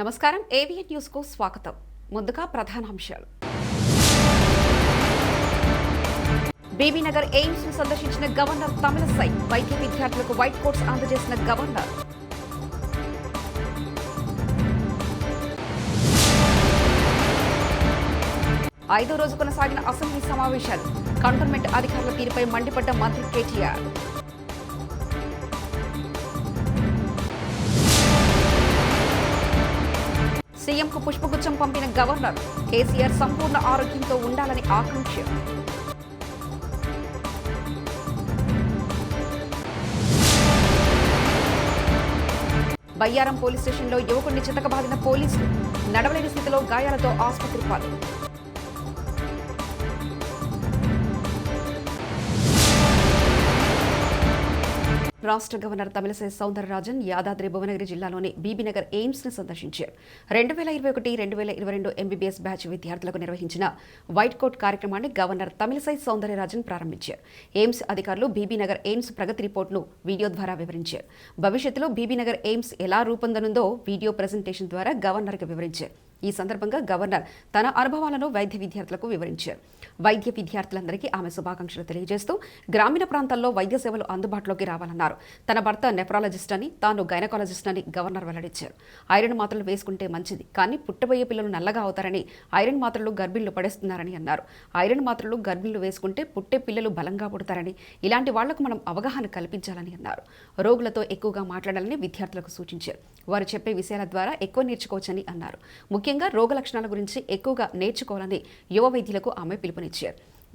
నమస్కారం. ఏవిఎన్ న్యూస్కు స్వాగతం. ముందుగా ప్రధానాంశాలు బీబీనగర్ ఎయిమ్స్ను సందర్శించిన గవర్నర్ తమిళసై వైద్య విద్యార్థులకు వైట్ కోట్స్ అందజేసిన గవర్నర్. ఐదో రోజు కొనసాగిన అసెంబ్లీ సమావేశాలు. కంటోన్మెంట్ అధికారుల తీరుపై మండిపడ్డ మంత్రి కేటీఆర్. సీఎంకు పుష్పగుచ్చం పంపిన గవర్నర్ కేసీఆర్ సంపూర్ణ ఆరోగ్యంతో ఉండాలని ఆకాంక్ష. బయ్యారం పోలీస్ స్టేషన్లో యువకుడిని చితకబాదిన పోలీసులు నడవలేని స్థితిలో గాయాలతో ఆసుపత్రి పాలు. రాష్ట్ర గవర్నర్ తమిళసై సౌందరరాజన్ యాదాద్రి భువనగిరి జిల్లాలోని బీబీనగర్ ఎయిమ్స్ను సందర్శించారు. రెండు వేల ఇరవై ఒకటి రెండు వేల ఇరవై రెండు ఎంబీబీఎస్ బ్యాచ్ విద్యార్థులకు నిర్వహించిన వైట్ కోట్ కార్యక్రమాన్ని గవర్నర్ తమిళసై సౌందరరాజన్ ప్రారంభించారు. ఎయిమ్స్ అధికారులు బీబీనగర్ ఎయిమ్స్ ప్రగతి రిపోర్టును వీడియో ద్వారా వివరించారు. భవిష్యత్తులో బీబీనగర్ ఎయిమ్స్ ఎలా రూపొందనుందో వీడియో ప్రజెంటేషన్ ద్వారా గవర్నర్కి వివరించారు. ఈ సందర్భంగా గవర్నర్ తన అనుభవాలను వైద్య విద్యార్థులకు వివరించారు. వైద్య విద్యార్థులందరికీ ఆమె శుభాకాంక్షలు తెలియజేస్తూ గ్రామీణ ప్రాంతాల్లో వైద్య సేవలు అందుబాటులోకి రావాలన్నారు. తన భర్త నెఫ్రాలజిస్ట్ అని తాను గైనకాలజిస్ట్ అని గవర్నర్ వెల్లడించారు. ఐరన్ మాత్రలు వేసుకుంటే మంచిది కానీ పుట్టబోయే పిల్లలు నల్లగా అవుతారని ఐరన్ మాత్రలు గర్భిణులు పడేస్తున్నారని అన్నారు. ఐరన్ మాత్రలు గర్భిణులు వేసుకుంటే పుట్టే పిల్లలు బలంగా పుడతారని ఇలాంటి వాళ్ళకు మనం అవగాహన కల్పించాలని అన్నారు. రోగులతో ఎక్కువగా మాట్లాడాలని విద్యార్థులకు సూచించారు. వారు చెప్పే విషయాల ద్వారా ఎక్కువ నేర్చుకోవచ్చని అన్నారు. ముఖ్యంగా రోగ లక్షణాల గురించి ఎక్కువగా నేర్చుకోవాలని యువ వైద్యులకు ఆమె పిలుపునిచ్చారు.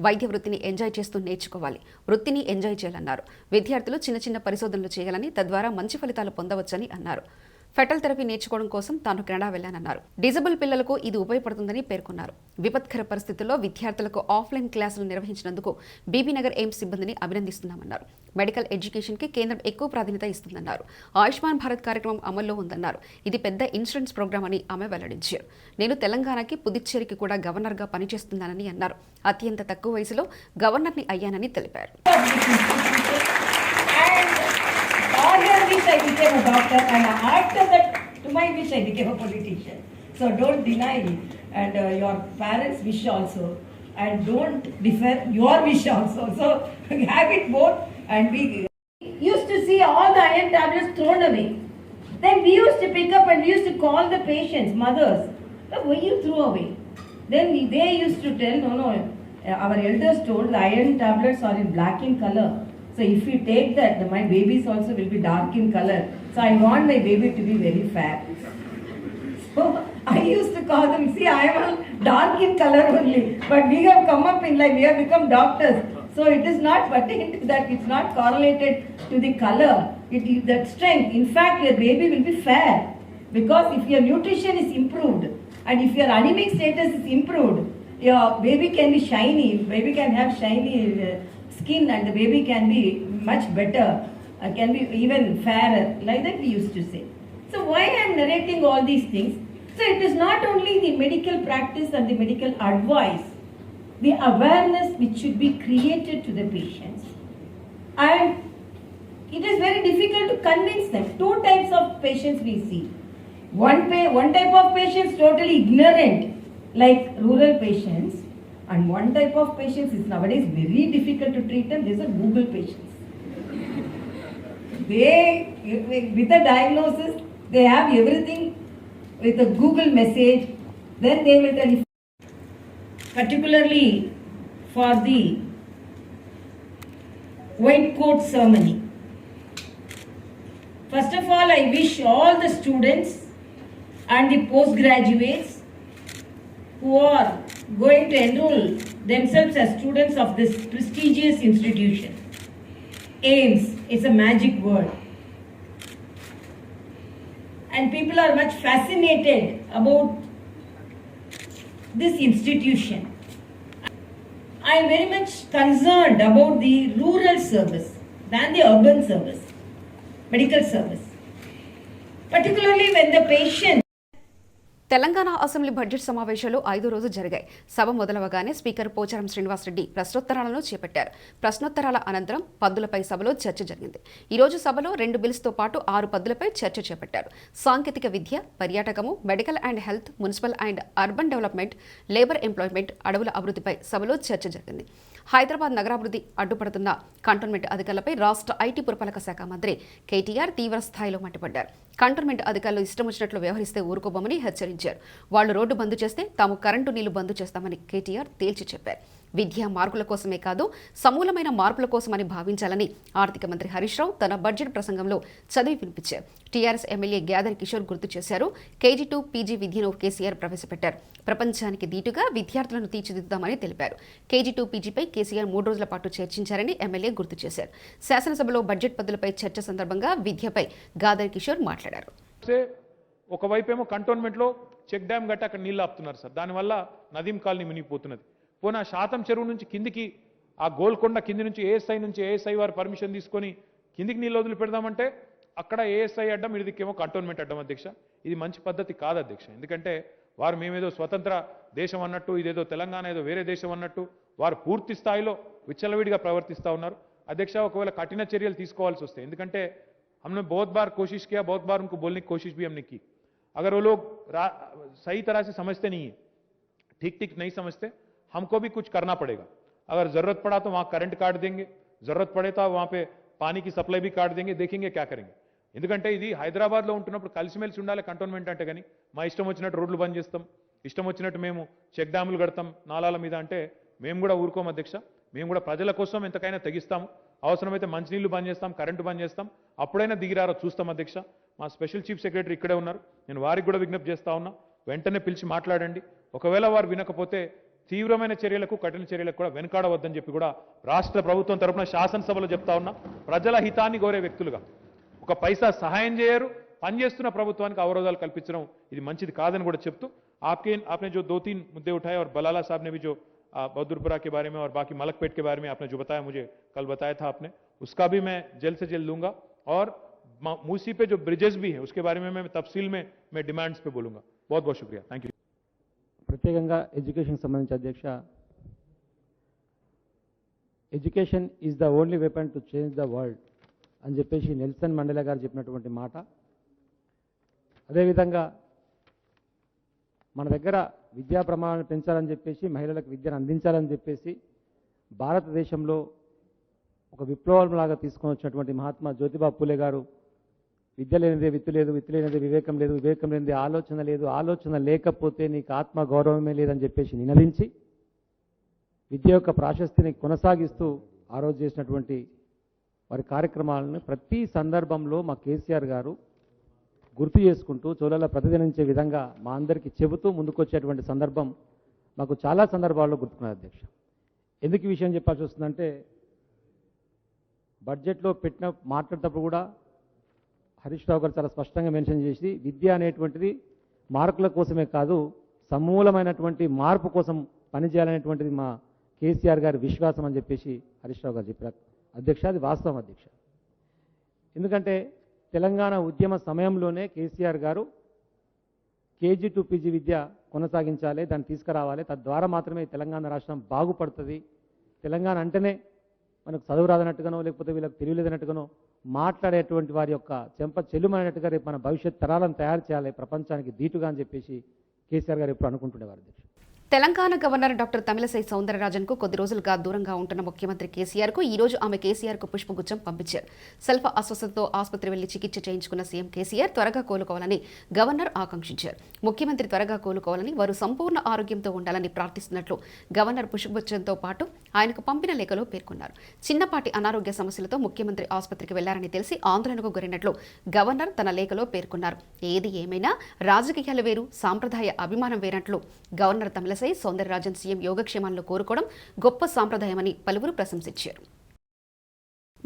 వైద్య వృత్తిని ఎంజాయ్ చేస్తూ నేర్చుకోవాలి. వృత్తిని ఎంజాయ్ చేయాలన్నారు. విద్యార్థులు చిన్న చిన్న పరిశోధనలు చేయాలని తద్వారా మంచి ఫలితాలు పొందవచ్చని అన్నారు. ఫెటల్ థెరపీ నేర్చుకోవడం కోసం తాను కెనడా వెళ్ళానన్నారు డిజబుల్ పిల్లలకు ఇది ఉపయోగపడుతుందని పేర్కొన్నారు. విపత్కర పరిస్థితుల్లో విద్యార్థులకు ఆఫ్లైన్ క్లాసులు నిర్వహించినందుకు బీబీనగర్ ఎయిమ్స్ సిబ్బందిని అభినందిస్తున్నామన్నారు. మెడికల్ ఎడ్యుకేషన్కి కేంద్రం ఎక్కువ ప్రాధాన్యత ఇస్తుందన్నారు. ఆయుష్మాన్ భారత్ కార్యక్రమం అమల్లో ఉందన్నారు. ఇది పెద్ద ఇన్సూరెన్స్ ప్రోగ్రామ్ అని ఆమె వెల్లడించారు. నేను తెలంగాణకి పుదుచ్చేరికి కూడా గవర్నర్గా పనిచేస్తున్నానని అన్నారు. అత్యంత తక్కువ వయసులో గవర్నర్ని అయ్యానని తెలిపారు. Wish I became a doctor and after that to my wish I became a politician. So don't deny it. and uh, your parents wish also and don't defer your wish also. So have it both and we used to see all the iron tablets thrown away. Then we used to pick up and we used to call the patients, mothers, "Look, why you threw away? Then they used to tell, no, no, our elders told the iron tablets are in black in color. So if you take that, the- my babies also will be dark in color. So I want my baby to be very fair. So I used to call them, see, I am dark in color only. But we have come up in life, we have become doctors. So it is not pertaining to that, it's not correlated to the color. It is that strength. In fact, your baby will be fair. Because if your nutrition is improved and if your anemic status is improved, your baby can be shiny, baby can have shiny uh, skin and the baby can be much better, uh, can be even fairer, like that we used to say. So why I am narrating all these things? So it is not only the medical practice and the medical advice, the awareness which should be created to the patients. And it is very difficult to convince them. Two types of patients we see. One, pa- one type of patients totally ignorant, like rural patients, and one type of patients is nowadays very difficult to treat them. These are Google patients. They, with a diagnosis, they have everything with a Google message. Then they will tell. Particularly for the white coat ceremony. First of all, I wish all the students and the postgraduates who are going to enroll themselves as students of this prestigious institution. AIMS is a magic word. And people are much fascinated about this institution. I am very much concerned about the rural service than the urban service, medical service. Particularly when the patient Telangana assembly budget సమావేశాలు ఐదో రోజు జరిగాయి. సభ మొదలవగానే speaker Pocharam Srinivasa Reddy ప్రశ్నోత్తరాలను చేపట్టారు. ప్రశ్నోత్తరాల అనంతరం పద్దులపై సభలో చర్చ జరిగింది. ఈ రోజు సభలో రెండు బిల్స్తో పాటు ఆరు పద్దులపై చర్చ చేపట్టారు. సాంకేతిక విద్య పర్యాటకము medical and health municipal and urban development labour employment అడవుల అభివృద్ధిపై సభలో చర్చ జరిగింది. హైదరాబాద్ నగరాభివృద్ధి అడ్డుపడుతున్న కంటోన్మెంట్ అధికారులపై రాష్ట్ర ఐటీ పురపాలక శాఖ మంత్రి కేటీఆర్ తీవ్ర స్థాయిలో మండిపడ్డారు. కంటోన్మెంట్ అధికారులు ఇష్టం వచ్చినట్లు వ్యవహరిస్తే ఊరుకోబోమని హెచ్చరించారు. వాళ్ళు రోడ్డు బంద్ చేస్తే తాము కరెంటు నీళ్ళు బంద్ చేస్తామని కేటీఆర్ తేల్చి చెప్పారు. విద్యా మార్పుల కోసమే కాదు సమూలమైన మార్పుల కోసమని భావించాలని ఆర్థిక మంత్రి హరీష్ రావు తన బడ్జెట్ ప్రసంగంలో చదివి వినిపించారు. టీఆర్ఎస్ ఎమ్మెల్యే గ్యాదర్ కిషోర్ గుర్తు చేశారు కేజీ టూ పీజీ విద్యను కేసీఆర్ ప్రవేశపెట్టారు. ప్రపంచానికి దీటుగా విద్యార్థులను తీర్చిదిద్దామని తెలిపారు. కేజీ టూ పీజీపై కేసీఆర్ మూడు రోజుల పాటు చర్చించారని ఎమ్మెల్యే గుర్తు చేశారు. శాసనసభలో బడ్జెట్ పద్ధతులపై చర్చ సందర్భంగా విద్యపై గాదర్ కిషోర్ మాట్లాడారు. ఒకవైపేమో కంటోన్మెంట్లో చెక్ డ్యామ్ గట్టి అక్కడ నీళ్ళు ఆపుతున్నారు సార్. దానివల్ల నదీం కాలనీ మునిగిపోతున్నది. పోనా శాతం చెరువు నుంచి కిందికి ఆ గోల్కొండ కింది నుంచి ఏఎస్ఐ నుంచి ఏఎస్ఐ వారు పర్మిషన్ తీసుకొని కిందికి నీళ్ళు వదిలి పెడదామంటే అక్కడ ఏఎస్ఐ అడ్డం ఇదికేమో కంటోన్మెంట్ అడ్డం అధ్యక్ష ఇది మంచి పద్ధతి కాదు అధ్యక్ష ఎందుకంటే వారు మేమేదో స్వతంత్ర దేశం అన్నట్టు ఇదేదో తెలంగాణ ఏదో వేరే దేశం అన్నట్టు వారు పూర్తి స్థాయిలో విచ్చలవిడిగా ప్రవర్తిస్తూ ఉన్నారు అధ్యక్ష ఒకవేళ కఠిన చర్యలు తీసుకోవాల్సి వస్తాయి ఎందుకంటే हमने बहुत बार कोशिश किया बहुत बार उनको बोलने की कोशिश भी हमने की अगर वो लोग रा- सही तरह से समझते नहीं है ठीक ठीक नहीं समझते हमको भी कुछ करना पड़ेगा अगर जरूरत पड़ा तो वहां करंट काट देंगे जरूरत पड़े तो वहां पे पानी की सप्लाई भी काट देंगे देखेंगे क्या करेंगे ఎందుకంటే ఇది హైదరాబాద్లో ఉంటున్నప్పుడు కలిసిమెలిసి ఉండాలి కంటోన్మెంట్ అంటే కానీ మా ఇష్టం వచ్చినట్టు రోడ్లు బంద్ చేస్తాం ఇష్టం వచ్చినట్టు మేము చెక్ డ్యాములు కడతాం నాలాల మీద అంటే మేము కూడా ఊరుకోం అధ్యక్ష మేము కూడా ప్రజల కోసం ఎంతకైనా తెగిస్తాము అవసరమైతే మంచినీళ్లు బంద్ చేస్తాం కరెంటు బంద్ చేస్తాం అప్పుడైనా దిగిరారో చూస్తాం అధ్యక్ష మా స్పెషల్ చీఫ్ సెక్రటరీ ఇక్కడే ఉన్నారు నేను వారికి కూడా విజ్ఞప్తి చేస్తా ఉన్నా వెంటనే పిలిచి మాట్లాడండి ఒకవేళ వారు వినకపోతే తీవ్రమైన చర్యలకు కఠిన చర్యలకు కూడా వెనకాడవద్దని చెప్పి కూడా రాష్ట్ర ప్రభుత్వం తరపున శాసనసభలో చెప్తా ఉన్నా ప్రజల హితాన్ని కోరే వ్యక్తులుగా ఒక పైసా సహాయం చేయరు పనిచేస్తున్న ప్రభుత్వానికి అవరోధాలు కల్పించడం ఇది మంచిది కాదని కూడా చెప్తూ आपके आपने जो दो तीन मुद्दे उठाए और बलाला साहब ने भी जो आ, बहादुरपुरा के बारे में और बाकी मलकपेट के बारे में आपने जो बताया मुझे कल बताया था आपने उसका भी मैं जल्द से जल्द लूंगा और म- मूसी पे जो ब्रिजेस भी है उसके बारे में मैं तफसील में मैं डिमांड्स पे बोलूंगा बहुत बहुत शुक्रिया थैंक यू ప్రత్యేకంగా ఎడ్యుకేషన్ సంబంధించి అధ్యక్ష education is the only weapon to change the world అని చెప్పేసి నెల్సన్ మండేలా గారు చెప్పినటువంటి మాట. అదేవిధంగా మన దగ్గర విద్యా ప్రమాణాన్ని పెంచాలని చెప్పేసి మహిళలకు విద్యను అందించాలని చెప్పేసి భారతదేశంలో ఒక విప్లవం లాగా తీసుకొని వచ్చినటువంటి మహాత్మా జ్యోతిబా పూలే గారు విద్య లేనిదే విత్తు లేదు విత్తు లేనిదే వివేకం లేదు వివేకం లేనిదే ఆలోచన లేదు ఆలోచన లేకపోతే నీకు ఆత్మ గౌరవమే లేదని చెప్పేసి నినదించి విద్య యొక్క ప్రాశస్తిని కొనసాగిస్తూ ఆ రోజు చేసినటువంటి వారి కార్యక్రమాలను ప్రతి సందర్భంలో మా కేసీఆర్ గారు గుర్తు చేసుకుంటూ చోళల ప్రతిదినించే విధంగా మా అందరికీ చెబుతూ ముందుకొచ్చేటువంటి సందర్భం మాకు చాలా సందర్భాల్లో గుర్తుకున్నారు అధ్యక్ష. ఎందుకు ఈ విషయం చెప్పాల్సి వస్తుందంటే బడ్జెట్లో పెట్టిన మాట్లాడేటప్పుడు కూడా హరీష్ రావు గారు చాలా స్పష్టంగా మెన్షన్ చేసి విద్య అనేటువంటిది మార్కుల కోసమే కాదు సమూలమైనటువంటి మార్పు కోసం పనిచేయాలనేటువంటిది మా కేసీఆర్ గారి విశ్వాసం అని చెప్పేసి హరీష్ రావు గారు చెప్పారు. అధ్యక్ష అది వాస్తవం అధ్యక్ష. ఎందుకంటే తెలంగాణ ఉద్యమ సమయంలోనే కేసీఆర్ గారు కేజీ టు పీజీ విద్య కొనసాగించాలి దాన్ని తీసుకురావాలి. తద్వారా మాత్రమే తెలంగాణ రాష్ట్రం బాగుపడుతుంది. తెలంగాణ అంటేనే మనకు చదువు రాదన్నట్టుగానో లేకపోతే వీళ్ళకి తెలియలేదన్నట్టుగానో మాట్లాడేటువంటి వారి యొక్క చెంప చెల్లుమైనట్టుగా రేపు మన భవిష్యత్ తరాలను తయారు చేయాలి ప్రపంచానికి దీటుగా అని చెప్పేసి కేసీఆర్ గారు ఎప్పుడు అనుకుంటుండేవారు అధ్యక్ష తెలంగాణ గవర్నర్ డాక్టర్ తమిళసై సౌందరరాజన్కు కొద్ది రోజులుగా దూరంగా ఉంటున్న ముఖ్యమంత్రి కేసీఆర్కు ఈ రోజు ఆమె కేసీఆర్కు పుష్పగుచ్చం పంపించారు. స్వల్ప అస్వస్థతతో ఆసుపత్రి వెళ్ళి చికిత్స చేయించుకున్న సీఎం కేసీఆర్ త్వరగా కోలుకోవాలని గవర్నర్ ఆకాంక్షించారు. ముఖ్యమంత్రి త్వరగా కోలుకోవాలని వారు సంపూర్ణ ఆరోగ్యంతో ఉండాలని ప్రార్థిస్తున్నట్లు గవర్నర్ పుష్పగుచ్చంతో పాటు ఆయనకు పంపిన లేఖలో పేర్కొన్నారు. చిన్నపాటి అనారోగ్య సమస్యలతో ముఖ్యమంత్రి ఆసుపత్రికి వెళ్ళారని తెలిసి ఆందోళనకు గురైనట్లు గవర్నర్ తన లేఖలో పేర్కొన్నారు. ఏది ఏమైనా రాజకీయాలు వేరు సాంప్రదాయ అభిమానం వేరట్లు గవర్నర్ తమిళసై సౌందరరాజన్ సీఎం యోగక్షేమాలను కోరుకోవడం గొప్ప సాంప్రదాయమని పలువురు ప్రశంసించారు.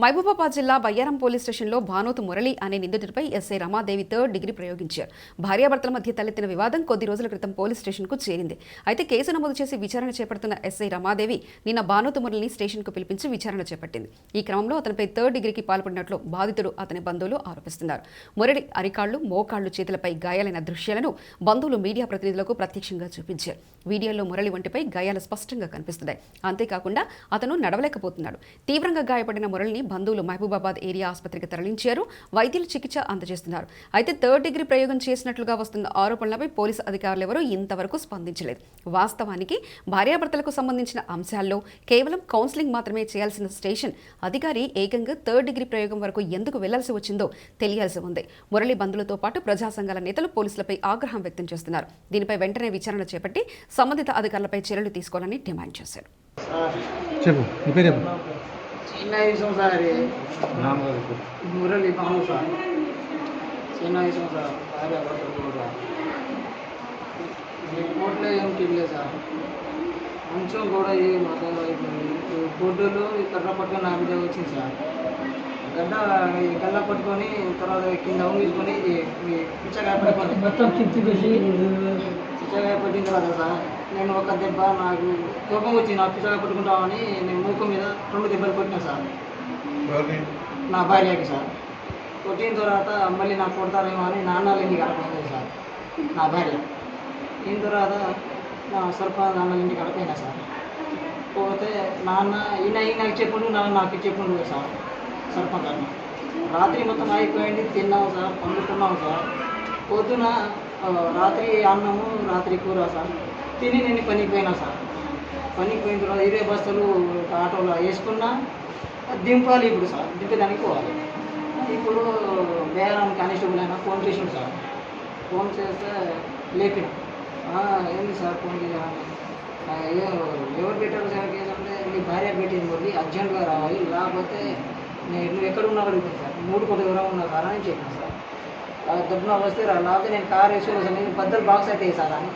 మహబూబాబాద్ జిల్లా బయ్యారం పోలీస్ స్టేషన్లో భానోతు మురళి అనే నిందితుడిపై ఎస్ఐ రమాదేవి థర్డ్ డిగ్రీ ప్రయోగించారు. భార్యాభర్తల మధ్య తలెత్తిన వివాదం కొద్ది రోజుల క్రితం పోలీస్ స్టేషన్కు చేరింది. అయితే కేసు నమోదు చేసి విచారణ చేపడుతున్న ఎస్ఐ రమాదేవి నిన్న భానోతు మురళిని స్టేషన్కు పిలిపించి విచారణ చేపట్టింది. ఈ క్రమంలో అతనిపై థర్డ్ డిగ్రీకి పాల్పడినట్లు బాధితుడు అతని బంధువులు ఆరోపిస్తున్నారు. మురళి అరికాళ్ళు మోకాళ్ళు చేతులపై గాయాలైన దృశ్యాలను బంధువులు మీడియా ప్రతినిధులకు ప్రత్యక్షంగా చూపించారు. వీడియోలో మురళి ఒంటిపై గాయాలు స్పష్టంగా కనిపిస్తున్నాయి. అంతేకాకుండా అతను నడవలేకపోతున్నాడు. తీవ్రంగా గాయపడిన మురళిని బంధువులు మహబూబాబాద్ ఏరియా ఆసుపత్రికి తరలించారు. వైద్యులు చికిత్స అందజేస్తున్నారు. అయితే థర్డ్ డిగ్రీ ప్రయోగం చేసినట్లుగా వస్తున్న ఆరోపణలపై పోలీసు అధికారులు ఎవరూ ఇంతవరకు స్పందించలేదు. వాస్తవానికి భార్యాభర్తలకు సంబంధించిన అంశాల్లో కేవలం కౌన్సిలింగ్ మాత్రమే చేయాల్సిన స్టేషన్ అధికారి ఏకంగా థర్డ్ డిగ్రీ ప్రయోగం వరకు ఎందుకు వెళ్ళాల్సి వచ్చిందో తెలియాల్సి ఉంది. మురళి బంధువులతో పాటు ప్రజా సంఘాల నేతలు పోలీసులపై ఆగ్రహం వ్యక్తం చేస్తున్నారు. దీనిపై వెంటనే విచారణ చేపట్టి సంబంధిత అధికారులపై చర్యలు తీసుకోవాలని డిమాండ్ చేశారు. చిన్న విషయం సార్ మురళి బాబు సార్ చిన్న విషయం సార్ భార్య భర్తలు ఏం తెలియదు సార్. కొంచెం కూడా ఏ మతం అయిపోయింది ఈ కర్ర పట్టుకొని నా మీద వచ్చింది సార్. గడ్డ ఈ గల్ల పట్టుకొని తర్వాత కింద ఉంగిసుకొని పిచ్చగా పట్టుకొని. మొత్తం పిచ్చగా పట్టిన తర్వాత సార్. నేను ఒక దెబ్బ నాకు కోపం వచ్చి నాకు పిచ్చగా పట్టుకుంటామని నేను మూకు మీద రెండు దెబ్బలు కొట్టినా సార్. నా భార్యకి సార్. కొట్టిన తర్వాత మళ్ళీ నాకు కొడతారేమో అని నాన్నలు ఇంటికి అడగలేదు సార్. నా భార్య. దీని తర్వాత నా సర్పంచ్ నాన్నల ఇంటికి అడగపోయినా సార్. పోతే నాన్న ఈయన ఈయనకి చెప్పుండు నాన్న నాకు చెప్పుండు సార్. సర్పంచ్ అన్న రాత్రి మొత్తం అయిపోయింది తిన్నాము సార్ పండుకున్నాము సార్. పొద్దున రాత్రి అన్నము రాత్రి కూర సార్. తిని నేను పనికి పోయినా సార్. పనికి పోయిన తర్వాత ఇరవై బస్తాలు ఆటోలో వేసుకున్నా దింపాలి ఇప్పుడు సార్ దింపేదానికి పోవాలి. ఇప్పుడు బేరం కానిస్టేబుల్ అయినా ఫోన్ చేసిండు సార్. ఫోన్ చేస్తే లేపిన. ఏంది సార్ ఫోన్ చేయాలని ఎవరు పెట్టారు సార్ కేసు అంటే మీ భార్య పెట్టింది మరి అర్జెంట్గా రావాలి లేకపోతే నేను నువ్వు ఎక్కడ ఉన్నావు అడుగుతాను సార్. మూడు కోట్ల దూరం ఉన్నా సార్ అని చెప్పాను సార్. "ఆ, దబ్బున వస్తే రా లేకపోతే నేను కార్ వేసుకుని సార్ నేను బద్దలు బాక్స్ అయితే సార్ అని.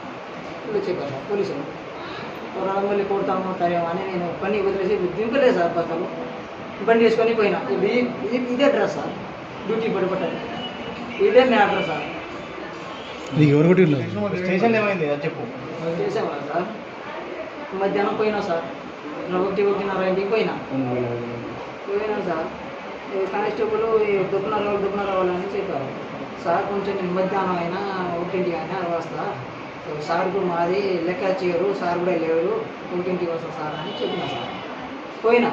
చెప్పారు సార్ పోలీసులు. త్వరగా మళ్ళీ కొడతాము ఉంటారేమో అని నేను పని వదిలేసి దింపలేదు సార్ బట్టలు బండి వేసుకొని పోయినా. ఇది ఇది- ఇదే డ్రెస్ సార్. డ్యూటీ పడిపట్టాలి ఇదే మ్యాటర్ సార్. నీకు ఎవరు స్టేషన్ ఏమైంది? అది చెప్పు. చేసేవా సార్. మధ్యాహ్నం పోయినా సార్. ఒకటి ఒకటిన్నర ఇంటికి పోయినా. పోయినా సార్. కానిస్టేబుల్ దుబ్బన రావాలి దుబ్బన రావాలని చెప్పారు. సార్ కొంచెం నేను మధ్యాహ్నం అయినా ఒకటింటికి అయినా వస్తా. సార్ కూడా మాది లెక్క చేయరు సార్ కూడా లేరు ఇంటింటికి వస్తా సార్ అని చెప్పిన సార్. పోయినా?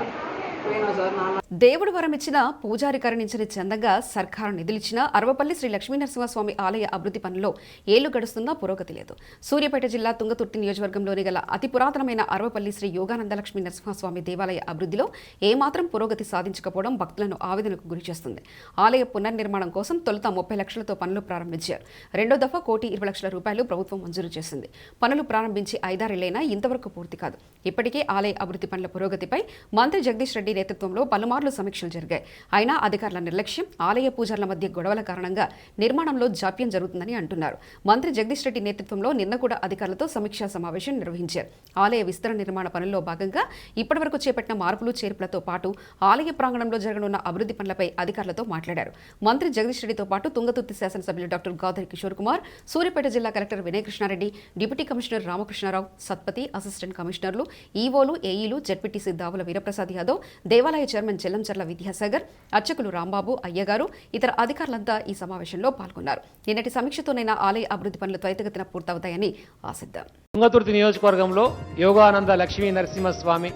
దేవుడు వరమిచ్చిన పూజారి కరుణించిన చందంగా సర్కారు నిధులిచ్చిన అరవపల్లి శ్రీ లక్ష్మీనరసింహస్వామి ఆలయ అభివృద్ధి పనుల్లో ఏళ్ళు గడుస్తున్నా పురోగతి లేదు. సూర్యాపేట జిల్లా తుంగతుర్తి నియోజకవర్గంలోని గల అతి పురాతనమైన అరవపల్లి శ్రీ యోగానంద లక్ష్మీ నరసింహస్వామి దేవాలయ అభివృద్ధిలో ఏమాత్రం పురోగతి సాధించకపోవడం భక్తులను ఆవేదనకు గురిచేస్తుంది ఆలయ పునర్నిర్మాణం కోసం తొలుత ముప్పై లక్షలతో పనులు ప్రారంభించారు. రెండో దఫా కోటి ఇరవై లక్షల రూపాయలు ప్రభుత్వం మంజూరు చేసింది. పనులు ప్రారంభించి ఐదారేళ్ళైనా ఇంతవరకు పూర్తి కాదు. ఇప్పటికే ఆలయ అభివృద్ధి పనుల పురోగతిపై మంత్రి జగదీష్ రెడ్డి నేతృత్వంలో పలుమార్లు సమీక్షలు జరిగాయి. అయినా అధికారుల నిర్లక్ష్యం ఆలయ పూజార్ల మధ్య గొడవల కారణంగా నిర్మాణంలో జాప్యం జరుగుతుందని అంటున్నారు. మంత్రి జగదీష్ రెడ్డి నేతృత్వంలో నిన్న కూడా అధికారులతో సమీక్షా సమావేశం నిర్వహించారు. ఆలయ విస్తరణ నిర్మాణ పనుల్లో భాగంగా ఇప్పటివరకు చేపట్టిన మార్పులు చేర్పులతో పాటు ఆలయ ప్రాంగణంలో జరగనున్న అభివృద్ధి పనులపై అధికారులతో మాట్లాడారు. మంత్రి జగదీష్ రెడ్డితో పాటు తుంగతుర్తి శాసనసభ్యులు డాక్టర్ గౌధరి కిషోర్ కుమార్ సూర్యాపేట జిల్లా collector Vinaya Krishna Reddy deputy commissioner Ramakrishna Rao Satpathy assistant కమిషనర్లు ఈవోలు ఏఈలు జడ్పీటీసీ దావుల వీరప్రసాద్ యాదవ్ దేవాలయ చైర్మన్ చెల్లంచర్ల విద్యాసాగర్ అర్చకులు రాంబాబు అయ్యగారు ఇతర అధికారులంతా ఈ సమావేశంలో పాల్గొన్నారు. నిన్నటి సమీక్షతోనైనా ఆలయ అభివృద్ధి పనులు త్వరితగతిన పూర్తవుతాయని ఆశిద్దాం. తుంగతుర్తి నియోజకవర్గంలో యోగానంద లక్ష్మీ నరసింహస్వామి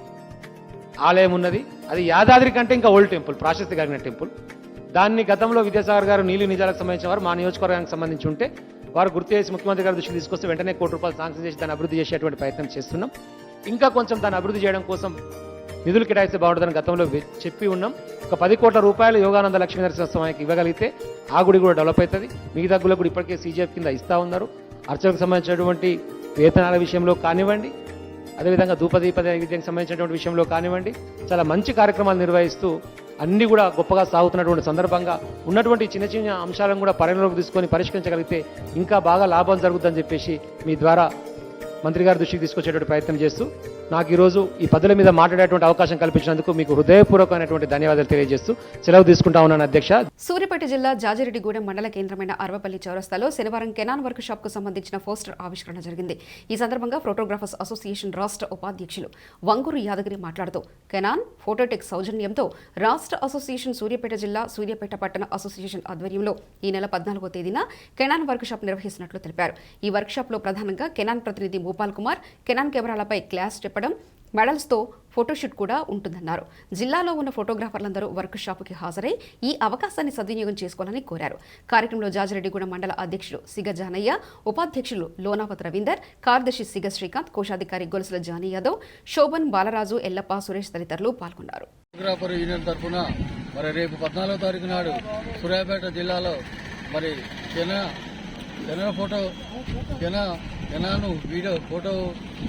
ఆలయం ఉన్నది. అది యాదాద్రి కంటే ఇంకా ఓల్డ్ టెంపుల్ ప్రాశస్తి కలిగిన టెంపుల్. దాన్ని గతంలో విద్యాసాగర్ గారు నీలి నిజాలకు సంబంధించిన వారు మా నియోజకవర్గానికి సంబంధించి ఉంటే వారు గుర్తు చేసి ముఖ్యమంత్రి గారి దృష్టికి తీసుకొస్తే వెంటనే కోటి రూపాయలు శాంక్షన్ చేసి దాన్ని అభివృద్ధి చేసేటువంటి ప్రయత్నం చేస్తున్నాం. ఇంకా కొంచెం దాన్ని అభివృద్ధి చేయడం కోసం నిధులు కేటాయిస్తే బాగుంటుందని గతంలో చెప్పి ఉన్నాం. ఒక పది కోట్ల రూపాయలు యోగానంద లక్ష్మీ నరసింహస్వామికి ఇవ్వగలిగితే ఆ గుడి కూడా డెవలప్ అవుతుంది. మిగతా గుళ్ళకు కూడా ఇప్పటికే సీజీఎఫ్ కింద ఇస్తా ఉన్నారు. అర్చకులకు సంబంధించినటువంటి వేతనాల విషయంలో కానివ్వండి అదేవిధంగా ధూపదీప విద్యకు సంబంధించినటువంటి విషయంలో కానివ్వండి చాలా మంచి కార్యక్రమాలు నిర్వహిస్తూ అన్ని కూడా గొప్పగా సాగుతున్నటువంటి సందర్భంగా ఉన్నటువంటి చిన్న చిన్న అంశాలను కూడా పరిగణలోకి తీసుకొని పరిష్కరించగలిగితే ఇంకా బాగా లాభం జరుగుతుందని చెప్పేసి మీ ద్వారా మంత్రి గారి దృష్టికి తీసుకొచ్చేటువంటి ప్రయత్నం చేస్తూ నాకు ఈరోజు ఈ పదుల మీద మాట్లాడేటువంటి అవకాశం కల్పించినందుకు మీకు హృదయపూర్వకమైనటువంటి ధన్యవాదాలు తెలియజేస్తూ సెలవు తీసుకుంటా ఉన్నాను అధ్యక్ష. సూర్యాపేట జిల్లా జాజిరెడ్డిగూడెం మండల కేంద్రమైన అరవపల్లి చౌరస్తాలో శనివారం కెనాన్ వర్క్ షాప్కు సంబంధించిన పోస్టర్ ఆవిష్కరణ జరిగింది. ఈ సందర్భంగా ఫోటోగ్రాఫర్స్ అసోసియేషన్ రాష్ట్ర ఉపాధ్యక్షులు వంగూరు యాదగిరి మాట్లాడుతూ కెనాన్ ఫోటోటెక్ సౌజన్యంతో రాష్ట్ర అసోసియేషన్ సూర్యాపేట జిల్లా సూర్యాపేట పట్టణ అసోసియేషన్ ఆధ్వర్యంలో ఈ నెల పద్నాలుగో తేదీన కెనాన్ వర్క్ షాప్ నిర్వహిస్తున్నట్లు తెలిపారు. ఈ వర్క్ షాప్లో ప్రధానంగా కెనాన్ ప్రతినిధి భూపాల్ కుమార్ కెనాన్ కెమెరాలపై క్లాస్ చెప్పడం మెడల్స్తో ఫోటోషూట్ కూడా ఉంటుందన్నారు. జిల్లాలో ఉన్న ఫోటోగ్రాఫర్లందరూ వర్క్ షాపుకి హాజరై ఈ అవకాశాన్ని సద్వినియోగం చేసుకోవాలని కోరారు. కార్యక్రమంలో జాజిరెడ్డిగూడెం మండల అధ్యక్షులు సిగ జానయ్య ఉపాధ్యక్షులు లోనావత్ రవీందర్ కార్యదర్శి సిగ శ్రీకాంత్ కోశాధికారి గొలుసుల జానీ యాదవ్ శోభన్ బాలరాజు ఎల్లప్ప సురేష్ తదితరులు పాల్గొన్నారు. ఫోటోగ్రాఫర్ యూనియన్ తరఫున మరి రేపు పద్నాలుగో తారీఖు నాడు సూర్యాపేట జిల్లాలో మరి జన ఫోటో జన కెనాను వీడియో ఫోటో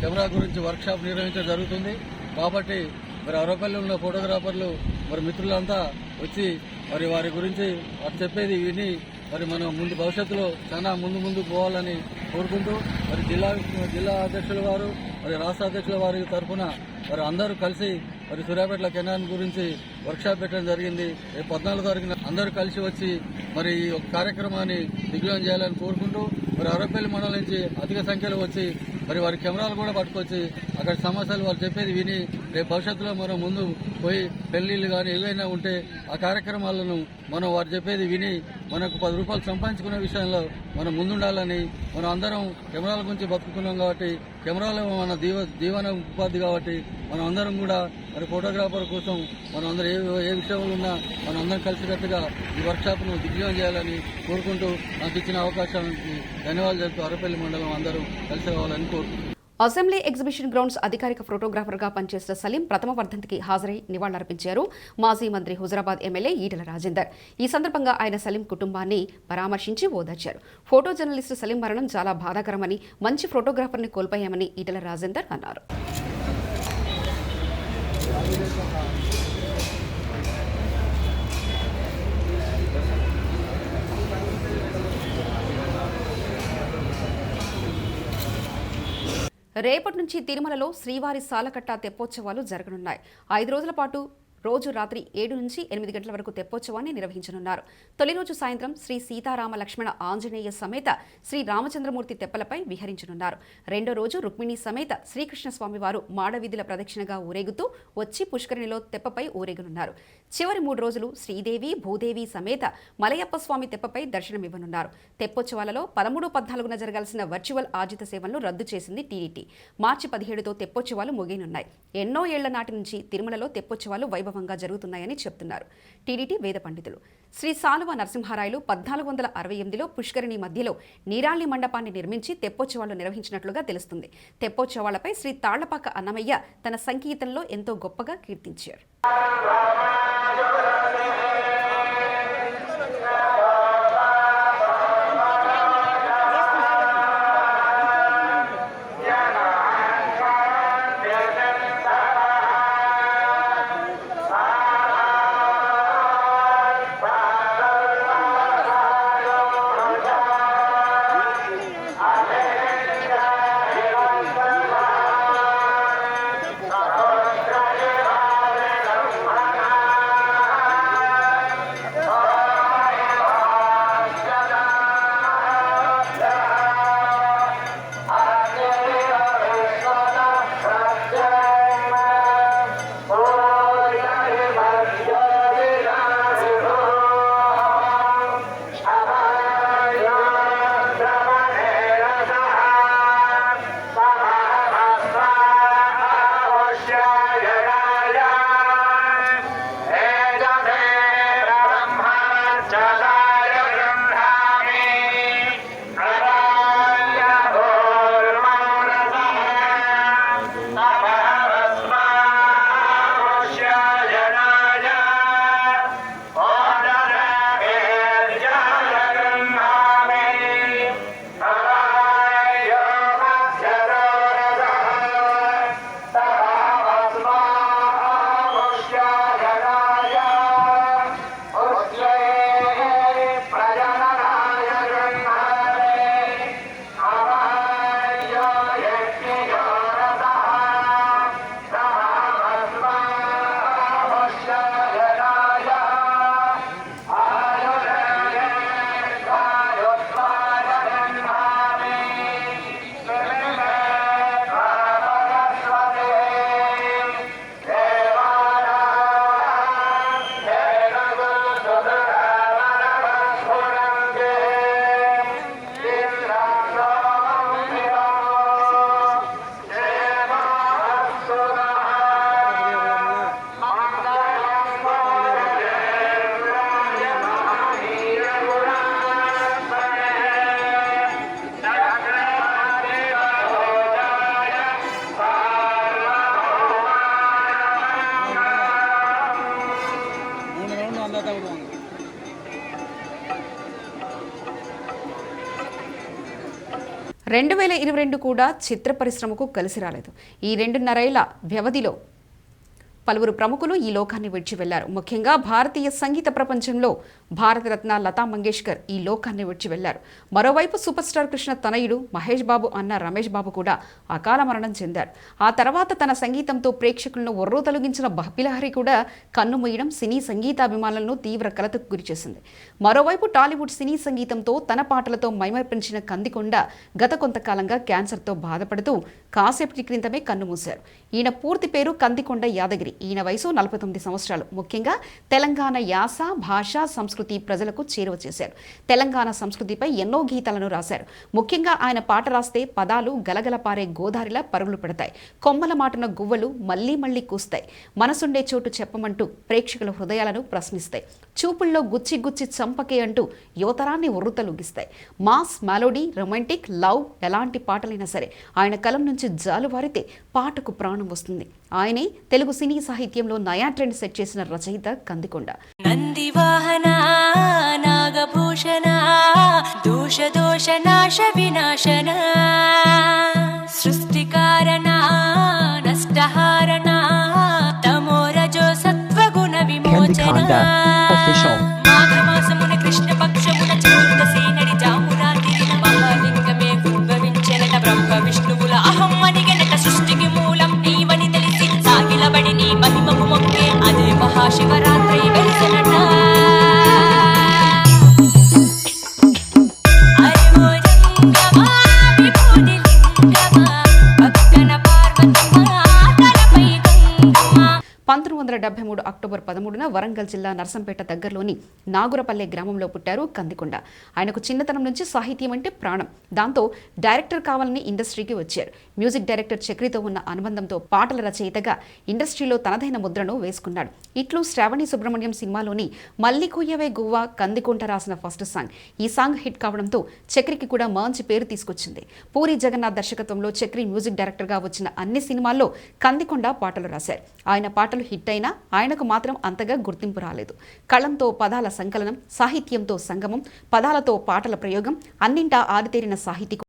కెమెరా గురించి వర్క్షాప్ నిర్వహించడం జరుగుతుంది. కాబట్టి మరి అరవపల్లి ఉన్న ఫోటోగ్రాఫర్లు మరి మిత్రులంతా వచ్చి మరి వారి గురించి వారు చెప్పేది విని మరి మనం ముందు భవిష్యత్తులో చాలా ముందు ముందు పోవాలని కోరుకుంటూ మరి జిల్లా జిల్లా అధ్యక్షుల వారు మరి రాష్ట్ర అధ్యక్షుల వారి తరఫున మరి అందరూ కలిసి మరి సూర్యాపేటల కెనాన్ గురించి వర్క్షాప్ పెట్టడం జరిగింది. రేపు పద్నాలుగు తారీఖున అందరూ కలిసి వచ్చి మరి ఈ యొక్క కార్యక్రమాన్ని దిగ్విజయం చేయాలని కోరుకుంటూ మరి అరవపల్లి మండలం నుంచి అధిక సంఖ్యలో వచ్చి మరి వారి కెమెరాలు కూడా పట్టుకొచ్చి అక్కడ సమస్యలు వారు చెప్పేది విని రేపు భవిష్యత్తులో మనం ముందు పోయి పెళ్ళిళ్ళు కానీ ఏవైనా ఉంటే ఆ కార్యక్రమాలను మనం వారు చెప్పేది విని మనకు పది రూపాయలు సంపాదించుకునే విషయంలో మనం ముందుండాలని మనం అందరం కెమెరాల గురించి బతుకుతున్నాం కాబట్టి కెమెరాలు మన దీవ దీవన ఉపాధి కాబట్టి మనం అందరం కూడా మరి ఫోటోగ్రాఫర్ కోసం మనందరం అందరం ఏ ఏ విషయంలో ఉన్నా మనం అందరం కలిసికట్టుగా ఈ వర్క్షాప్ను దిగ్విజయం చేయాలని కోరుకుంటూ నాకు ఇచ్చిన అవకాశానికి ధన్యవాదాలు చెప్తూ అరపల్లి మండలం అందరూ కలిసి రావాలని కోరుకుంటున్నాను అసెంబ్లీ ఎగ్జిబిషన్ గ్రౌండ్స్ అధికారిక ఫోటోగ్రాఫర్గా పనిచేసిన సలీం ప్రథమ వర్ధంతికి హాజరై నివాళులర్పించారు. మాజీ మంత్రి హుజరాబాద్ ఎమ్మెల్యే ఈటల రాజేందర్. ఈ సందర్భంగా ఆయన సలీం కుటుంబాన్ని పరామర్శించి ఓదార్చారు. ఫోటో జర్నలిస్టు సలీం మరణం చాలా బాధాకరమని మంచి ఫోటోగ్రాఫర్ని కోల్పోయామని ఈటల రాజేందర్ అన్నారు. రేపటి నుంచి తిరుమలలో శ్రీవారి సాలకట్ట తెప్పోత్సవాలు జరగనున్నాయి. ఐదు రోజుల పాటు రోజు రాత్రి ఏడు నుంచి ఎనిమిది గంటల వరకు తెప్పోత్సవాన్ని నిర్వహించనున్నారు. తొలి రోజు సాయంత్రం శ్రీ సీతారామ లక్ష్మణ ఆంజనేయ సమేత శ్రీ రామచంద్రమూర్తి తెప్పలపై విహరించనున్నారు. రెండో రోజు రుక్మిణి సమేత శ్రీకృష్ణ స్వామివారు మాడవీధుల ప్రదక్షిణగా ఊరేగుతూ వచ్చి పుష్కరిణిలో తెప్పపై ఊరేగనున్నారు. చివరి మూడు రోజులు శ్రీదేవి భూదేవి సమేత మలయప్ప స్వామి తెప్పపై దర్శనమివ్వనున్నారు. తెప్పోత్సవాలలో పదమూడు పద్నాలుగున జరగాల్సిన వర్చువల్ ఆర్జిత సేవలను రద్దు చేసింది టీడీటీ మార్చి పదిహేడుతో తెప్పోత్సవాలు ముగియనున్నాయి. ఎన్నో ఏళ్ళ నాటి నుంచి తిరుమలలో తెప్పోత్సవాలు వైభవంగా జరుగుతున్నాయని చెప్తున్నారు. టీడీటీ వేద పండితులు. శ్రీ సాలువ నరసింహారాయలు పద్నాలుగు వందల అరవై ఎనిమిదిలో పుష్కరిణి మధ్యలో నీరాళ్ళి మండపాన్ని నిర్మించి తెప్పోత్సవాలు నిర్వహించినట్లుగా తెలుస్తుంది. తెప్పోత్సవాలపై శ్రీ తాళ్ళపాక అన్నమయ్య తన సంగీతంలో ఎంతో గొప్పగా కీర్తించారు. రెండు వేల ఇరవై రెండు కూడా చిత్ర పరిశ్రమకు కలిసి రాలేదు. ఈ రెండున్నరేళ్ళ వ్యవధిలో పలువురు ప్రముఖులు ఈ లోకాన్ని విడిచి వెళ్ళారు. ముఖ్యంగా భారతీయ సంగీత ప్రపంచంలో భారతరత్న లతా మంగేష్కర్ ఈ లోకాన్ని విడిచి వెళ్ళారు. మరోవైపు సూపర్ స్టార్ కృష్ణ తనయుడు మహేష్ బాబు అన్న రమేష్ బాబు కూడా అకాల మరణం చెందారు. ఆ తర్వాత తన సంగీతంతో ప్రేక్షకులను ఒర్రో తొలగించిన బహ్పిలహరి కూడా కన్నుమూయడం సినీ సంగీతాభిమానులను తీవ్ర కలతకు గురిచేసింది మరోవైపు టాలీవుడ్ సినీ సంగీతంతో తన పాటలతో మైమర్పించిన కందికొండ గత కొంతకాలంగా క్యాన్సర్తో బాధపడుతూ కాసేపటి క్రితమే కన్నుమూశారు ఈయన పూర్తి పేరు కందికొండ యాదగిరి. ఈయన వయసు నలభై తొమ్మిది సంవత్సరాలు. ముఖ్యంగా తెలంగాణ యాస భాష సంస్కృతి ప్రజలకు చేరువ చేశారు. తెలంగాణ సంస్కృతిపై ఎన్నో గీతాలను రాశారు. ముఖ్యంగా ఆయన పాట రాస్తే పదాలు గలగల పారే గోదారిలా పరుగులు పెడతాయి. కొమ్మల మాటన గువ్వలు మళ్ళీ మళ్ళీ కూస్తాయి. మనసుండే చోటు చెప్పమంటూ ప్రేక్షకుల హృదయాలను ప్రశ్నిస్తాయి. చూపుల్లో గుచ్చి గుచ్చి చంపకే అంటూ యువతరాన్ని ఉర్రుతలుగిస్తాయి. మాస్ మెలోడీ రొమాంటిక్ లవ్ ఎలాంటి పాటలైనా సరే ఆయన కలం నుంచి జాలువారితే పాటకు ప్రాణం వస్తుంది. ఆయనే తెలుగు సినీ సాహిత్యంలో నయా ట్రెండ్ సెట్ చేసిన రచయిత కందికొండ. నందివాహన నాగభూషణ దోష దోష నాశ వినాశన సృష్టికారణ నష్టహారణ తమోరజో సత్వగుణ విమోచన. అదే పదమూడున వరంగల్ జిల్లా నర్సంపేట దగ్గరలోని నాగురపల్లె గ్రామంలో పుట్టారు కందికొండ. ఆయనకు చిన్నతనం నుంచి సాహిత్యం అంటే ప్రాణం. దాంతో డైరెక్టర్ కావాలని ఇండస్ట్రీకి వచ్చారు. మ్యూజిక్ డైరెక్టర్ చక్రితో ఉన్న అనుబంధంతో పాటల రచయితగా ఇండస్ట్రీలో తనదైన ముద్రను వేసుకున్నాడు. ఇట్లు శ్రావణి సుబ్రహ్మణ్యం సినిమాలోని మల్లి కొయ్యవే గువ్వ కందికొంట రాసిన ఫస్ట్ సాంగ్. ఈ సాంగ్ హిట్ కావడంతో చక్రికి కూడా మంచి పేరు తీసుకొచ్చింది. పూరి జగన్నాథ్ దర్శకత్వంలో చక్రి మ్యూజిక్ డైరెక్టర్గా వచ్చిన అన్ని సినిమాల్లో కందికొండ పాటలు రాశారు. ఆయన పాటలు హిట్ అయినా ఆయనకు మాత్రం అంతగా గుర్తింపు రాలేదు. కళంతో పదాల సంకలనం సాహిత్యంతో సంగమం పదాలతో పాటల ప్రయోగం అన్నింటా ఆరితేరిన సాహితీ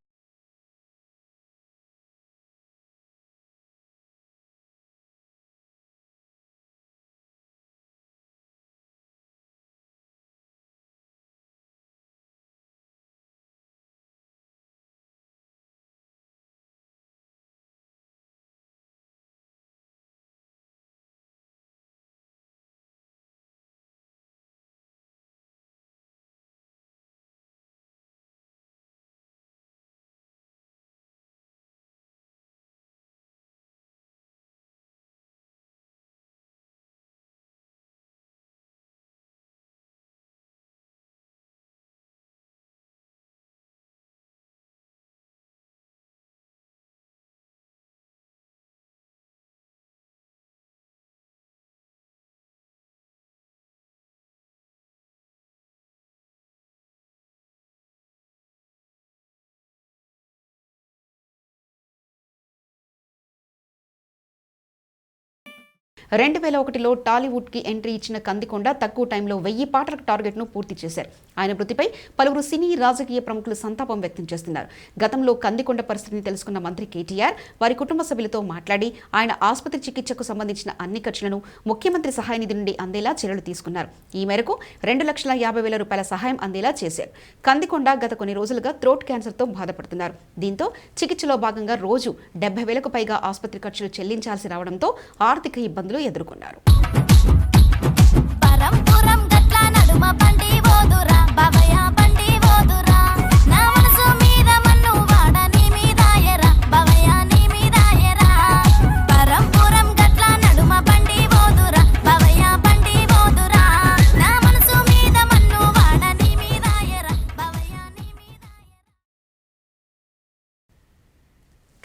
రెండు వేల ఒకటిలో టాలీవుడ్కి ఎంట్రీ ఇచ్చిన కందికొండ తక్కువ టైంలో వెయ్యి పాటలకు టార్గెట్ను పూర్తి చేశారు. ఆయన మృతిపై పలువురు సినీ రాజకీయ ప్రముఖులు సంతాపం వ్యక్తం చేస్తున్నారు. గతంలో కందికొండ పరిస్థితిని తెలుసుకున్న మంత్రి కేటీఆర్ వారి కుటుంబ సభ్యులతో మాట్లాడి ఆయన ఆసుపత్రి చికిత్సకు సంబంధించిన అన్ని ఖర్చులను ముఖ్యమంత్రి సహాయ నిధి నుండి అందేలా చర్యలు తీసుకున్నారు. ఈ మేరకు రెండు లక్షల యాభై వేల రూపాయల సహాయం అందేలా చేశారు. కందికొండ గత కొన్ని రోజులుగా థ్రోట్ క్యాన్సర్తో బాధపడుతున్నారు. దీంతో చికిత్సలో భాగంగా రోజు డెబ్బై వేలకు పైగా ఆసుపత్రి ఖర్చులు చెల్లించాల్సి రావడంతో ఆర్థిక ఇబ్బందులు ఎదుర్కొన్నారు. పరంపురం గట్ల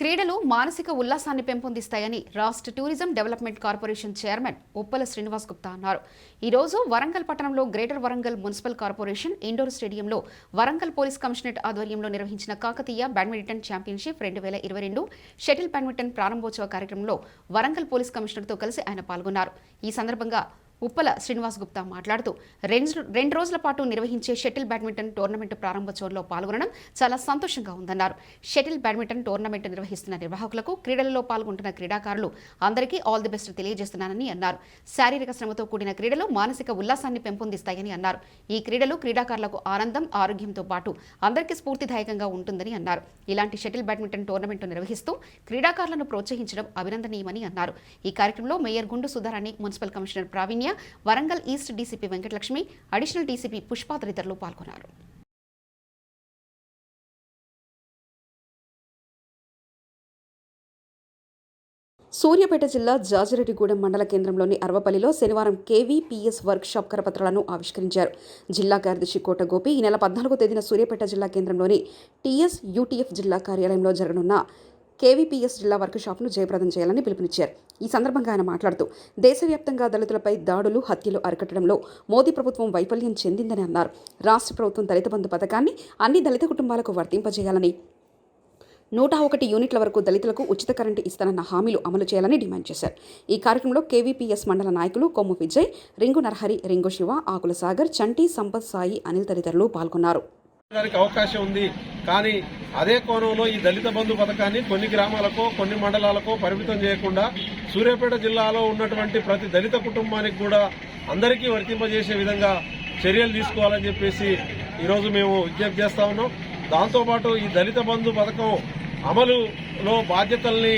క్రీడలు మానసిక ఉల్లాసాన్ని పెంపొందిస్తాయని రాష్ట్ర tourism development corporation chairman Uppala Srinivas Gupta అన్నారు. ఈరోజు వరంగల్ పట్టణంలో greater Warangal municipal corporation indoor స్టేడియంలో వరంగల్ పోలీస్ కమిషనరేట్ ఆధ్వర్యంలో నిర్వహించిన కాకతీయ బ్యాడ్మింటన్ ఛాంపియన్షిప్ రెండు వేల ఇరవై రెండు షటిల్ బ్యాడ్మింటన్ ప్రారంభోత్సవ కార్యక్రమంలో వరంగల్ పోలీస్ కమిషనర్తో కలిసి ఆయన పాల్గొన్నారు. ఈ సందర్భంగా ఉప్పల శ్రీనివాస్ గుప్తా మాట్లాడుతూ రెండు రెండు రోజుల పాటు నిర్వహించే షటిల్ బ్యాడ్మింటన్ టోర్నమెంట్ ప్రారంభోత్సవంలో పాల్గొనడం చాలా సంతోషంగా ఉందన్నారు. షటిల్ బ్యాడ్మింటన్ టోర్నమెంట్ నిర్వహిస్తున్న నిర్వాహకులకు క్రీడలలో పాల్గొంటున్న క్రీడాకారులు అందరికీ ఆల్ ది బెస్ట్ తెలియజేస్తున్నానని అన్నారు. శారీరక శ్రమతో కూడిన క్రీడలు మానసిక ఉల్లాసాన్ని పెంపొందిస్తాయని అన్నారు. ఈ క్రీడలు క్రీడాకారులకు ఆనందం ఆరోగ్యంతో పాటు అందరికీ స్ఫూర్తిదాయకంగా ఉంటుందని అన్నారు. ఇలాంటి షటిల్ బ్యాడ్మింటన్ టోర్నమెంట్ నిర్వహిస్తూ క్రీడాకారులను ప్రోత్సహించడం అభినందనీయమని అన్నారు. ఈ కార్యక్రమంలో mayor Gundu Sudharani municipal commissioner Pravinya Warangal east DCP Venkatalakshmi additional DCP Pushpa తదితరులు పాల్గొన్నారు. సూర్యాపేట జిల్లా జాజిరెడ్డిగూడెం మండల కేంద్రంలోని అరవపల్లిలో శనివారం కేవీపీఎస్ వర్క్ షాప్ కరపత్రాలను ఆవిష్కరించారు. జిల్లా కార్యదర్శి కోట గోపి ఈ నెల పద్నాలుగో తేదీన సూర్యాపేట జిల్లా కేంద్రంలోని టీఎస్ యూటీఎఫ్ జిల్లా కార్యాలయంలో జరగనున్న కేవీపీఎస్ జిల్లా వర్క్ షాప్ను జయప్రదం చేయాలని పిలుపునిచ్చారు. ఈ సందర్భంగా ఆయన మాట్లాడుతూ దేశవ్యాప్తంగా దళితులపై దాడులు హత్యలు అరికట్టడంలో మోదీ ప్రభుత్వం వైఫల్యం చెందిందని అన్నారు. రాష్ట్ర ప్రభుత్వం దళిత బంధు పథకాన్ని అన్ని దళిత కుటుంబాలకు వర్తింపజేయాలని నూట ఒకటి యూనిట్ల వరకు దళితులకు ఉచిత కరెంటు ఇస్తానన్న హామీలు అమలు చేయాలని డిమాండ్ చేశారు. ఈ కార్యక్రమంలో కేవీపీఎస్ మండల నాయకులు కొమ్ము విజయ్ రింగు నరహరి రింగు శివ ఆకుల సాగర్ చంటి సంపత్ సాయి అనిల్ తదితరులు పాల్గొన్నారు. దానికి అవకాశం ఉంది. కానీ అదే కోణంలో ఈ దళిత బంధు పథకాన్ని కొన్ని గ్రామాలకో కొన్ని మండలాలకో పరిమితం చేయకుండా సూర్యాపేట జిల్లాలో ఉన్నటువంటి ప్రతి దళిత కుటుంబానికి కూడా అందరికీ వర్తింపజేసే విధంగా చర్యలు తీసుకోవాలని చెప్పేసి ఈరోజు మేము విజ్ఞప్తి చేస్తా ఉన్నాం. దాంతోపాటు ఈ దళిత బంధు పథకం అమలులో బాధ్యతల్ని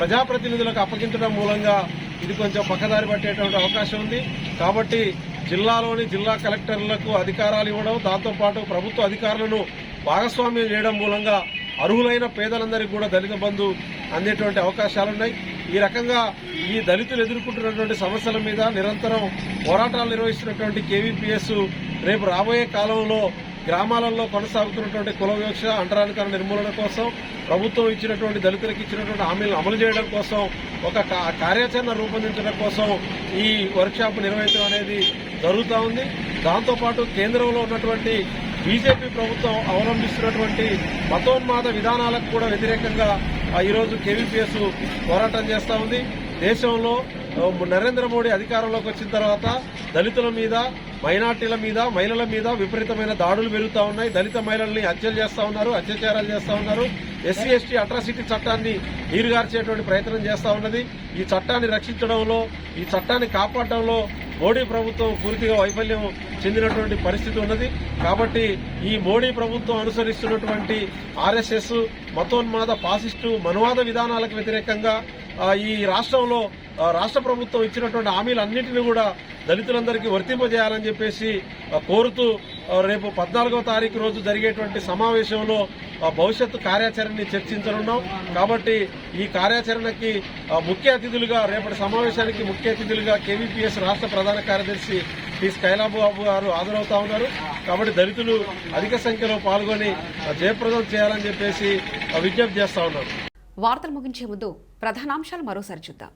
ప్రజాప్రతినిధులకు అప్పగించడం మూలంగా ఇది కొంచెం పక్కదారి పట్టేటువంటి అవకాశం ఉంది. కాబట్టి జిల్లాలోని జిల్లా కలెక్టర్లకు అధికారాలు ఇవ్వడం దాంతోపాటు ప్రభుత్వ అధికారులను భాగస్వామ్యం చేయడం మూలంగా అర్హులైన పేదలందరికీ కూడా దళిత బంధు అందేటువంటి అవకాశాలున్నాయి. ఈ రకంగా ఈ దళితులు ఎదుర్కొంటున్నటువంటి సమస్యల మీద నిరంతరం పోరాటాలు నిర్వహిస్తున్నటువంటి కేవీపీఎస్ రేపు రాబోయే కాలంలో గ్రామాలలో కొనసాగుతున్నటువంటి కుల వివక్ష అంటరానితన నిర్మూలన కోసం ప్రభుత్వం ఇచ్చినటువంటి దళితులకు ఇచ్చినటువంటి హామీలను అమలు చేయడం కోసం ఒక కార్యాచరణ రూపొందించడం కోసం ఈ వర్క్షాప్ నిర్వహించడం అనేది జరుగుతూ ఉంది. దాంతోపాటు కేంద్రంలో ఉన్నటువంటి బీజేపీ ప్రభుత్వం అవలంబిస్తున్నటువంటి మతోన్మాద విధానాలకు కూడా వ్యతిరేకంగా ఆ, ఈరోజు కేవీపీఎస్ పోరాటం చేస్తూ ఉంది. దేశంలో నరేంద్ర మోడీ అధికారంలోకి వచ్చిన తర్వాత దళితుల మీద మైనార్టీల మీద మహిళల మీద విపరీతమైన దాడులు పెరుగుతా ఉన్నాయి. దళిత మహిళల్ని హత్యలు చేస్తూ ఉన్నారు అత్యాచారాలు చేస్తూ ఉన్నారు. ఎస్సీ ఎస్టీ అట్రాసిటీ చట్టాన్ని నీరుగార్చేటువంటి ప్రయత్నం చేస్తూ ఉన్నది. ఈ చట్టాన్ని రక్షించడంలో ఈ చట్టాన్ని కాపాడడంలో మోడీ ప్రభుత్వం పూర్తిగా వైఫల్యం చెందినటువంటి పరిస్థితి ఉన్నది. కాబట్టి ఈ మోడీ ప్రభుత్వం అనుసరిస్తున్నటువంటి ఆర్ఎస్ఎస్ మతోన్మాద పాసిస్టు మనువాద విధానాలకు వ్యతిరేకంగా ఈ రాష్ట్రంలో రాష్ట్ర ప్రభుత్వం ఇచ్చినటువంటి హామీలన్నింటినీ కూడా దళితులందరికీ వర్తింపజేయాలని చెప్పేసి కోరుతూ రేపు పద్నాలుగవ తారీఖు రోజు జరిగేటువంటి సమావేశంలో భవిష్యత్తు కార్యాచరణని చర్చించనున్నాం. కాబట్టి ఈ కార్యాచరణకి ముఖ్య అతిథులుగా రేపటి సమావేశానికి ముఖ్య అతిథులుగా కేవీపీఎస్ రాష్ట్ర ప్రధాన కార్యదర్శి టి స్కైలాబాబు గారు హాజరవుతా ఉన్నారు. కాబట్టి దళితులు అధిక సంఖ్యలో పాల్గొని జయప్రదం చేయాలని చెప్పేసి విజ్ఞప్తి చేస్తా ఉన్నారు. వార్తలు ముగించే ముందు ప్రధానాంశాలు మరోసారి చూద్దాం.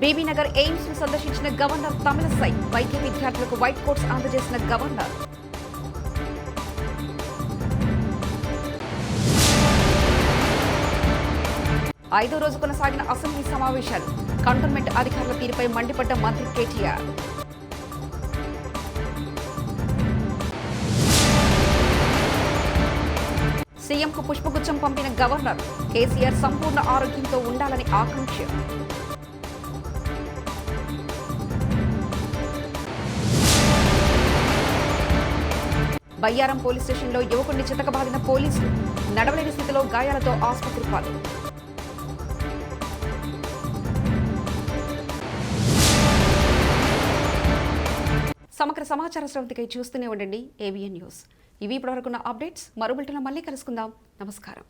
బీబీనగర్ ఎయిమ్స్ను సందర్శించిన గవర్నర్ తమిళసై వైద్య విద్యార్థులకు వైట్ కోట్స్ అందజేసిన గవర్నర్. ఐదో రోజు కొనసాగిన అసెంబ్లీ సమావేశాలు. కంటోన్మెంట్ అధికారుల తీరుపై మండిపడ్డ మంత్రి కేటీఆర్. కు పుష్పగుచ్చం పంపిన గవర్నర్ కేసీఆర్ సంపూర్ణ ఆరోగ్యంతో ఉండాలని ఆకాంక్ష బయ్యారం పోలీస్ స్టేషన్లో యువకుడిని చితకబాదిన పోలీసులు నడవలేని స్థితిలో గాయాలతో ఆసుపత్రి పాలు. సమగ్ర సమాచార శ్రవంతికై చూస్తూనే ఉండండి ఏవిఎన్ న్యూస్. ఇవి ఇప్పటివరకున్న అప్డేట్స్. మరో మళ్ళీ కలుసుకుందాం. నమస్కారం.